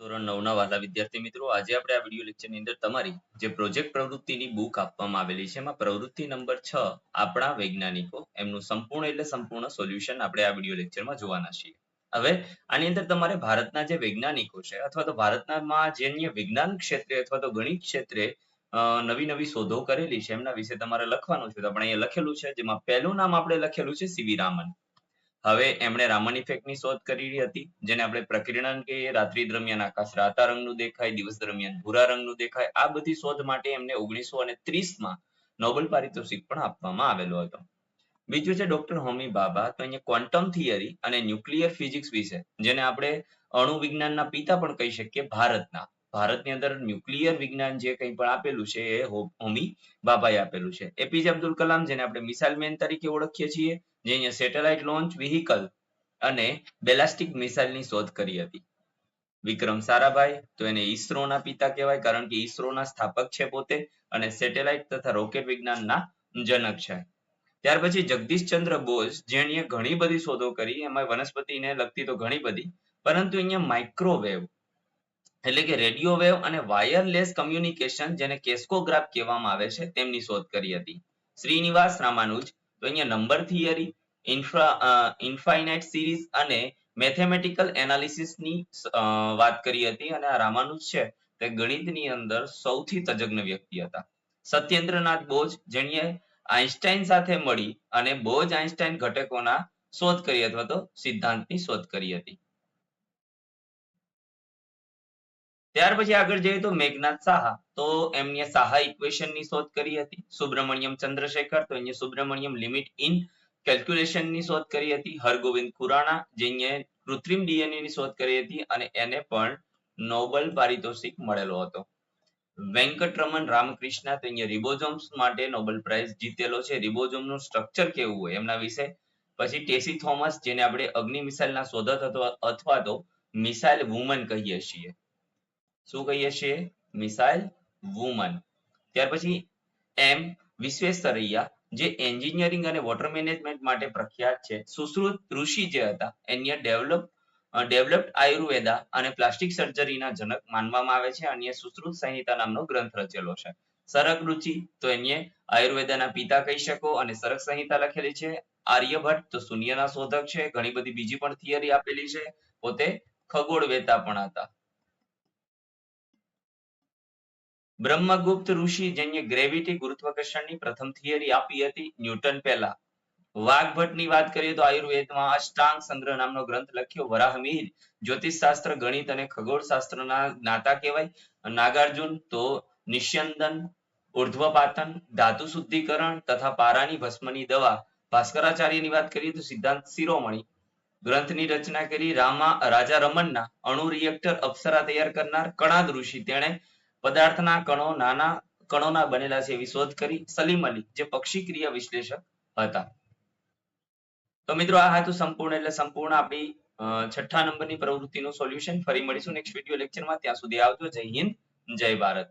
ધોરણ નવના વાલા વિદ્યાર્થી મિત્રો, આજે આપણે આ વીડિયો લેક્ચરની અંદર તમારી જે પ્રોજેક્ટ પ્રવૃત્તિની બુક આપવામાં આવેલી છે, એમાં પ્રવૃત્તિ નંબર છ આપણા વૈજ્ઞાનિકો, એમનું સંપૂર્ણ એટલે સંપૂર્ણ સોલ્યુશન આપણે આ વીડિયો લેક્ચરમાં જોવાના છીએ. હવે આની અંદર તમારે ભારતના જે વૈજ્ઞાનિકો છે, અથવા તો ભારતનામાં જે વિજ્ઞાન ક્ષેત્રે અથવા તો ગણિત ક્ષેત્રે નવી નવી શોધો કરેલી છે, એમના વિશે તમારે લખવાનું છે. તો આપણે અહીંયા લખેલું છે, જેમાં પહેલું નામ આપણે લખેલું છે સીવી રામન. હવે એમણે રામન ઇફેક્ટની શોધ કરી હતી, જેને આપણે પ્રકિરણન કહીએ, રાત્રિ દરમિયાન આકાશ રાતા રંગનું દેખાય, દિવસ દરમિયાન ભૂરા રંગનું દેખાય, આ બધી શોધ માટે એમને ઓગણીસો અને ત્રીસમાં નોબેલ પારિતોષિક પણ આપવામાં આવેલો હતો. બીજું છે ડોક્ટર હોમી બાબા, તો અહીંયા ક્વોન્ટમ થિયરી અને ન્યુક્લિયર ફિઝિક્સ વિશે, જેને આપણે અણુ વિજ્ઞાનના પિતા પણ કહી શકીએ ભારતના. ભારતની અંદર ન્યુક્લિયર વિજ્ઞાન જે કંઈ પણ આપેલું છે એ હોમી બાબાએ આપેલું છે. એપીજે અબ્દુલ કલામ, જેને આપણે મિસાઇલ મેન તરીકે ઓળખીએ છીએ જે અહીંયા સેટેલાઇટ લોન્ચ વ્હીકલ અને બેલાસ્ટિક મિસાઇલની શોધ કરી હતી. વિક્રમ સારાભાઈ, તો એને ઈસરોના પિતા કહેવાય, કારણ કે ઈસરોના સ્થાપક છે પોતે અને સેટેલાઇટ તથા રોકેટ વિજ્ઞાનના જનક છે. ત્યાર પછી જગદીશચંદ્ર બોઝ જેણીએ ઘણી બધી શોધો કરી, એમાં વનસ્પતિને લગતી તો ઘણી બધી, પરંતુ અહીંયા માઇક્રોવેવ એટલે કે રેડિયો વેવ અને વાયરલેસ કમ્યુનિકેશન જેને કેસ્કોગ્રાફ કહેવામાં આવે છે, તેમની શોધ કરી હતી. શ્રીનિવાસ રામાનુજ તો અહીંયા number theory infinite series and mathematical એનાલિસિસની વાત કરી હતી અને આ રામાનુજ છે તે ગણિતની અંદર સૌથી તજજ્ઞ વ્યક્તિ હતા. સત્યેન્દ્રનાથ બોઝ જેણીએ આઈન્સ્ટાઈન સાથે મળી અને બોઝ આઈન્સ્ટાઈન ઘટકોના શોધ કરી અથવા તો સિદ્ધાંતની શોધ કરી હતી. ત્યાર પછી આગળ જઈએ તો મેઘનાથ સાહા. તો એમને સાહા ઇક્વેશનની શોધ કરી હતી. સુબ્રમણ્યમ ચંદ્રશેખર, તો એને સુબ્રમણ્યમ લિમિટ ઇન કેલ્ક્યુલેશનની શોધ કરી હતી. હરગોવિંદ ખુરાણા જેને કૃત્રિમ ડીએનએ ની શોધ કરી હતી અને એને પણ નોબલ પારિતોષિક મળેલો હતો. વેંકટરમન રામકૃષ્ણ, તો અહીંયા રિબોઝોમ્સ માટે નોબલ પ્રાઇઝ જીતેલો છે. રિબોઝોમનું સ્ટ્રક્ચર કેવું હોય એમના વિશે? પછી ટેસી થોમસ, જેને આપણે અગ્નિ મિસાઇલના શોધક અથવા તો મિસાઇલ વુમન કહીએ છીએ. શું કહીએ છીએ? Missile woman. ત્યાર પછી એમ વિશ્વેશ્વરૈયા, જે એન્જિનિયરિંગ અને વોટર મેનેજમેન્ટ માટે પ્રખ્યાત છે. સુશ્રુત ઋષિ જે હતા એને ડેવલપ ડેવલપ્ડ આયુર્વેદા અને પ્લાસ્ટિક સર્જરીના જનક માનવામાં આવે છે. અને સુશ્રુત સંહિતા નામનો ગ્રંથ રચેલો છે. સરક રુચિ તો એને આયુર્વેદાના પિતા કહી શકો અને સરક સંહિતા લખેલી છે. આર્યભટ્ટ તો શૂન્યના શોધક છે. ઘણી બધી બીજી પણ થિયરી આપેલી છે. પોતે ખગોળવેતા પણ હતા. બ્રહ્મગુપ્ત ઋષિ જેને ગ્રેવિટી ગુરુત્વાકર્ષણની પ્રથમ થિયરી આપી હતી ન્યૂટન પહેલા. વાઘભટ્ટની વાત કરીએ તો આયુર્વેદમાં અષ્ટાંગ સંગ્રહ નામનો ગ્રંથ લખ્યો વરાહમીર જ્યોતિષ શાસ્ત્ર ગણિત અને ખગોળશાસ્ત્રના જ્ઞાતા કહેવાય. નાગાર્જુન તો નિસ્યંદન, ઉર્ધ્વપાતન, ધાતુ શુદ્ધિકરણ તથા પારાની ભસ્મની દવા. ભાસ્કરાચાર્યની વાત કરીએ તો સિદ્ધાંત શિરોમણી. ગ્રંથની રચના કરી રામા, રાજા રમણના અણુ રિએક્ટર અપ્સરા તૈયાર કરનાર કણાદ ઋષિ. તેણે પદાર્થના કણો નાના કણોના બનેલા છે. એવી શોધ કરી સલીમ અલી, જે પક્ષી ક્રિયા વિશ્લેષક હતા. તો મિત્રો, આ હતું સંપૂર્ણ, એટલે સંપૂર્ણ આપણી છઠ્ઠા નંબરની પ્રવૃત્તિનું સોલ્યુશન ફરી મળીશું નેક્સ્ટ વીડિયો લેક્ચરમાં ત્યાં સુધી આવજો. જય હિન્દ, જય ભારત.